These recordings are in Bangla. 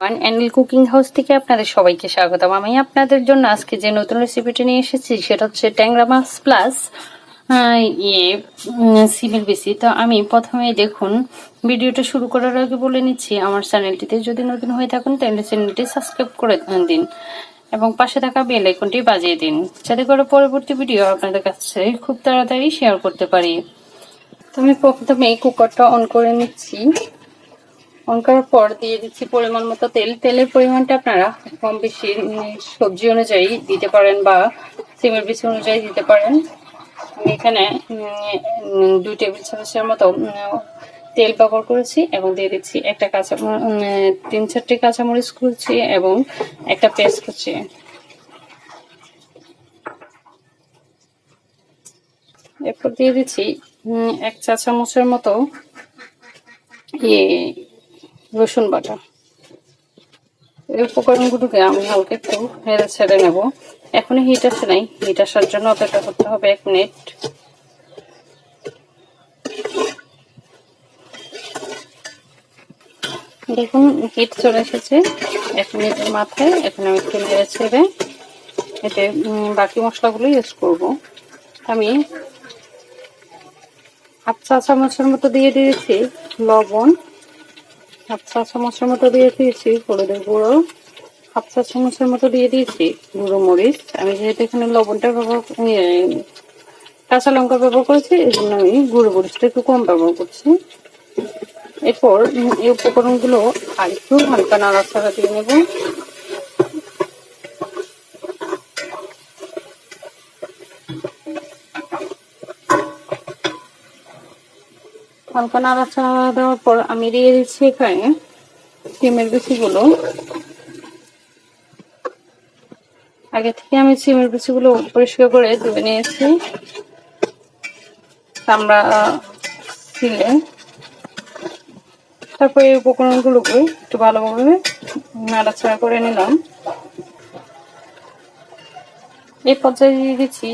অ্যান্ডেল কুকিং হাউস থেকে আপনাদের সবাইকে স্বাগতম। আমি আপনাদের জন্য আজকে যে নতুন রেসিপিটি নিয়ে এসেছি, সেটা হচ্ছে ট্যাংরা মাছ প্লাস ইয়ে সিমের বেশি। তো আমি প্রথমে দেখুন, ভিডিওটা শুরু করার আগে বলে নিচ্ছি, আমার চ্যানেলটিতে যদি নতুন হয়ে থাকুন, তাহলে চ্যানেলটি সাবস্ক্রাইব করে দিন এবং পাশে থাকা বেল আইকনটি বাজিয়ে দিন, যাতে করে পরবর্তী ভিডিও আপনাদের কাছে খুব তাড়াতাড়ি শেয়ার করতে পারি। তো আমি প্রথমে কুকারটা অন করে নিচ্ছি। করার পর দিয়ে দিচ্ছি পরিমাণ মতো তেল। তেলের পরিমাণটা আপনারা কম বেশি সবজি অনুযায়ী দিতে পারেন বা সিমের বিচি অনুযায়ী দিতে পারেন। এখানে দুই টেবিল চামচের মতো তেল ব্যবহার করেছি এবং দিয়ে দিচ্ছি একটা কাঁচা তিন চারটে কাঁচামরিচ কুচি এবং একটা পেস্ট কুচি এরপর দিয়ে দিচ্ছি এক চা চামচের মতো ইয়ে রসুন বাটা। এই উপকরণগুলোকে আমি হালকা একটু নেড়ে ছেড়ে নেব। এখনই হিট আসে নাই। হিট আসার জন্য অপেক্ষা করতে হবে এক মিনিট। দেখুন হিট চলে এসেছে। এক মিনিটের মাথায় এখন আমি একটু নেড়ে ছেড়ে এতে বাকি মশলাগুলো ইউজ করব। আমি হাফ চা চামচের মতো দিয়ে দিয়েছি লবণ। হাফ চা চামচের মতো দিয়ে দিয়েছি হলুদের গুঁড়ো। হাফ চা চামচের মতো দিয়ে দিয়েছি গুঁড়ো মরিচ। আমি যেহেতু এখানে লবণটা ব্যবহার ইয়ে, কাঁচা লঙ্কা ব্যবহার করেছি এই জন্য আমি গুঁড়ো মরিচটা একটু কম ব্যবহার করছি। এরপর এই উপকরণগুলো আর একটু হালকা নাড়াচাড়া দিয়ে নেব। হালকা নাড়াচাড়া দেওয়ার পর আমি দিয়ে দিচ্ছি এখানে সিমের বিচিগুলো। আগে থেকে আমি সিমের বিচিগুলো পরিষ্কার করে ধুয়ে নিয়েছি। আমরা ছিলে তারপর এই উপকরণগুলোকে একটু ভালোভাবে নাড়াচাড়া করে নিলাম। এই পর্যায়ে দিয়ে দিচ্ছি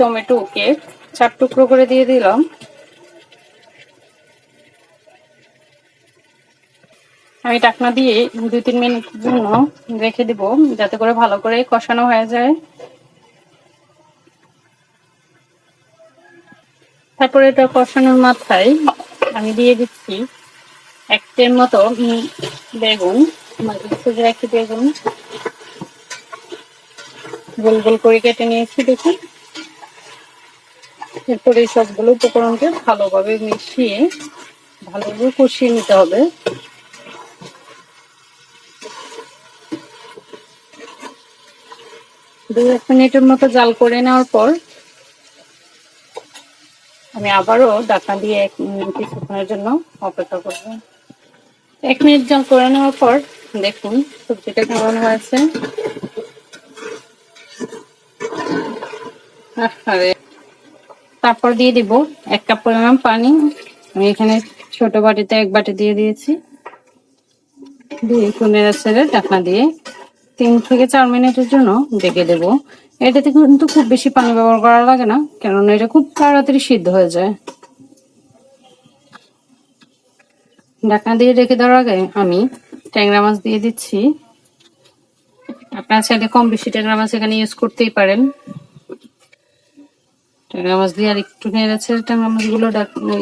টমেটো কেক। চার টুকরো করে দিয়ে দিলাম। আমি টাকনা দিয়ে দুই তিন মিনিটের জন্য রেখে দিব, যাতে করে ভালো করে কষানো হয়ে যায়। তারপরে এটা কষানোর মাথায় আমি দিয়ে দিচ্ছি একটের মতো বেগুন মাঝে একটি বেগুন। গোল গোল করে কেটে নিয়েছি দেখুন। এরপরে সবগুলো উপকরণকে ভালোভাবে মিশিয়ে ভালোভাবে কষিয়ে নিতে হবে। দু এক মিনিটের মতো জাল করে নেওয়ার পর আমি আবারও ঢাকনা দিয়ে এক কিছুক্ষণের জন্য অপেক্ষা করব। এক মিনিট জাল করে নেওয়ার পর দেখুন সবজিটা কেমন হয়েছে। তারপর দিয়ে দিব এক কাপ পরিমাণ পানি। আমি এখানে ছোট বাটিতে এক বাটি দিয়ে দিয়েছি। দিয়ে একটু নেড়ে ছেড়ে ঢাকনা দিয়ে তিন থেকে চার মিনিটের জন্য ডেকে দেব। এটাতে কিন্তু খুব বেশি পানি ব্যবহার করা লাগে না, কেননা এটা খুব তাড়াতাড়ি সিদ্ধ হয়ে যায়। ঢাকনা দিয়ে রেখে দেওয়ার আগে আমি ট্যাংরা মাছ দিয়ে দিচ্ছি। আপনারা চাইলে কম বেশি ট্যাংরা মাছ এখানে ইউজ করতেই পারেন। ট্যাংরা মাছ দিয়ে আর একটু নেড়েছে ট্যাংরা মাছগুলো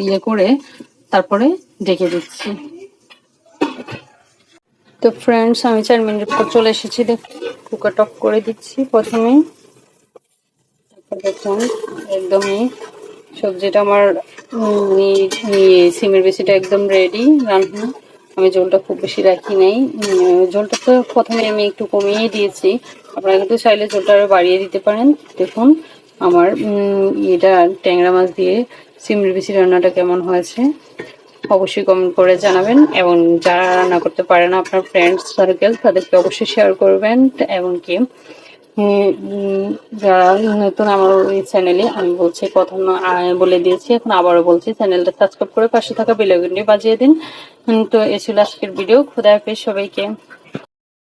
ইয়ে করে তারপরে ডেকে দিচ্ছি। তো ফ্রেন্ডস আমি চার মিনিট পর চলে এসেছি কুকার টপ করে দিচ্ছি প্রথমে তারপর দেখুন, একদমই সবজিটা আমার ই- সিমের বেশিটা একদম রেডি রান্না। আমি ঝোলটা খুব বেশি রাখি নাই। ঝোলটা তো প্রথমে আমি একটু কমিয়ে দিয়েছি। আপনারা কিন্তু চাইলে ঝোলটা আরও বাড়িয়ে দিতে পারেন। দেখুন, আমার এটা ট্যাংরা মাছ দিয়ে সিমের বেশি রান্নাটা কেমন হয়েছে। অবশ্যই কমেন্ট করে জানাবেন এবং যারা রান্না করতে পারে না আপনার ফ্রেন্ডস সার্কেল তাদেরকে অবশ্যই শেয়ার করবেন এবং কি যারা নতুন আমার ওই চ্যানেলে আমি বলছি প্রথম বলে দিয়েছি, এখন আবারও বলছি চ্যানেলটা সাবস্ক্রাইব করে পাশে থাকা বেল আইকনটি বাজিয়ে দিন। তো এ ছিল আজকের ভিডিও খুদা পেয়ে সবাইকে।